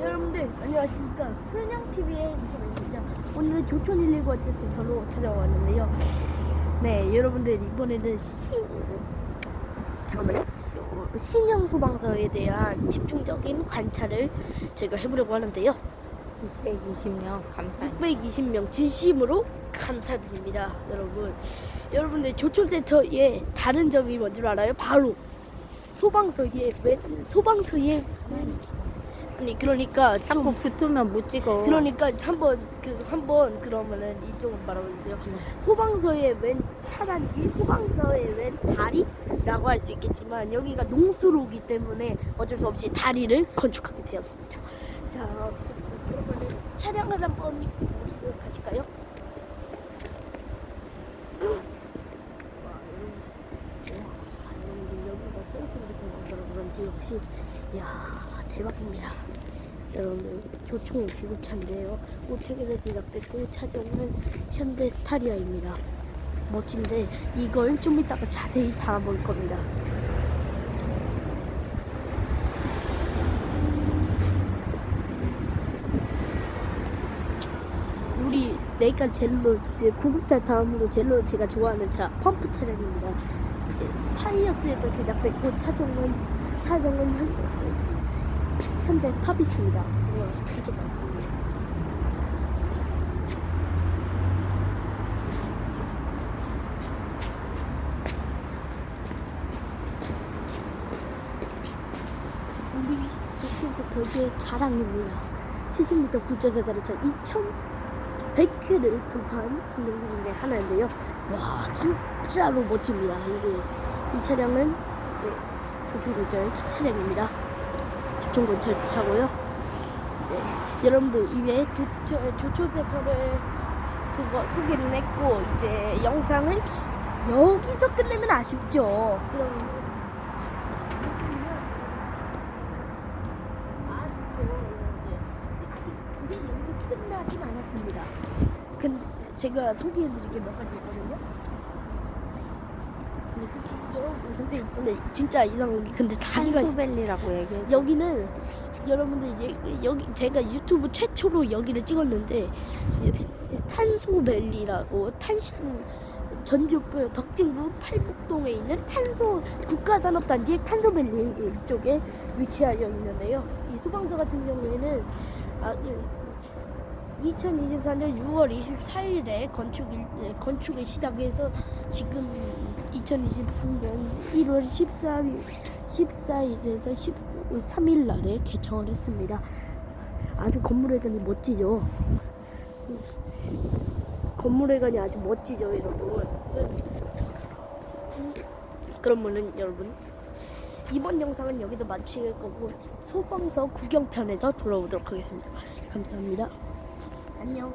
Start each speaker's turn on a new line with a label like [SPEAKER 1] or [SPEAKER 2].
[SPEAKER 1] 여러분들 안녕하십니까. 순영TV의 이승입니다. 오늘은 조촌 119 어째서 저로 찾아왔는데요. 네 여러분들 이번에는 신 잠깐만요. 시- 신형 소방서에 대한 집중적인 관찰을 제가 해보려고 하는데요.
[SPEAKER 2] 620명 감사합니다.
[SPEAKER 1] 620명 진심으로 감사드립니다 여러분. 여러분들 조촌센터의 다른 점이 뭔지 알아요? 바로 소방서의 웬 아니 그러니까 좀
[SPEAKER 2] 자꾸 붙으면 못 찍어.
[SPEAKER 1] 그러니까 한번 그 한번 그러면은 이쪽은 말하면요. 소방서의 웬 차단기, 소방서의 웬 다리라고 할 수 있겠지만 여기가 농수로기 때문에 어쩔 수 없이 다리를 건축하게 되었습니다. 자, 그러면은 차량을 한번 가실까요? 역시 이야 대박입니다. 여러분들 조총 구급차인데요. 우측에서 제작됐고 차종은 현대 스타리아입니다. 멋진데 이걸 좀 이따가 자세히 담아볼 겁니다. 우리 내가 젤로 이제 구급차 다음으로 젤로 제가 좋아하는 차 펌프 차량입니다. 예, 파이어스에도 제작됐고 차종은 차종은 현대 현대 팝이습니다. 우와, 진짜 맛있습니다. 우리 조천센터의 자랑입니다. 70m 굴절사 다리차 2,100회를 돌파한 동영상인데 하나인데요. 와, 진짜로 멋집니다. 이게 이 차량은 네, 조천굴절 차량입니다. 조천굴절 차고요. 네, 여러분들 이외에 조천센터를 그거 소개를 했고 이제 영상을 여기서 끝내면 아쉽죠. 그럼. 근데 제가 소개해드릴 게 몇 가지 있거든요. 근데 그, 여러분 근데 있잖아요. 진짜 이런 게 근데 다리가
[SPEAKER 2] 탄소밸리라고 얘기해.
[SPEAKER 1] 여기는 여러분들 예- 여기 제가 유튜브 최초로 여기를 찍었는데 탄소밸리라고 탄신 전주 덕진구 팔북동에 있는 탄소 국가산업단지 탄소밸리 쪽에 위치하여 있는데요. 이 소방서 같은 경우에는 아, 2024년 6월 24일에 건축 건축을 시작해서 지금 2023년 1월 14일 14일에서 13일 날에 개청을 했습니다. 아주 건물회관이 멋지죠. 건물회관이 아주 멋지죠, 여러분. 그러면은 여러분 이번 영상은 여기서 마칠 거고 소방서 구경편에서 돌아오도록 하겠습니다. 감사합니다. 안녕.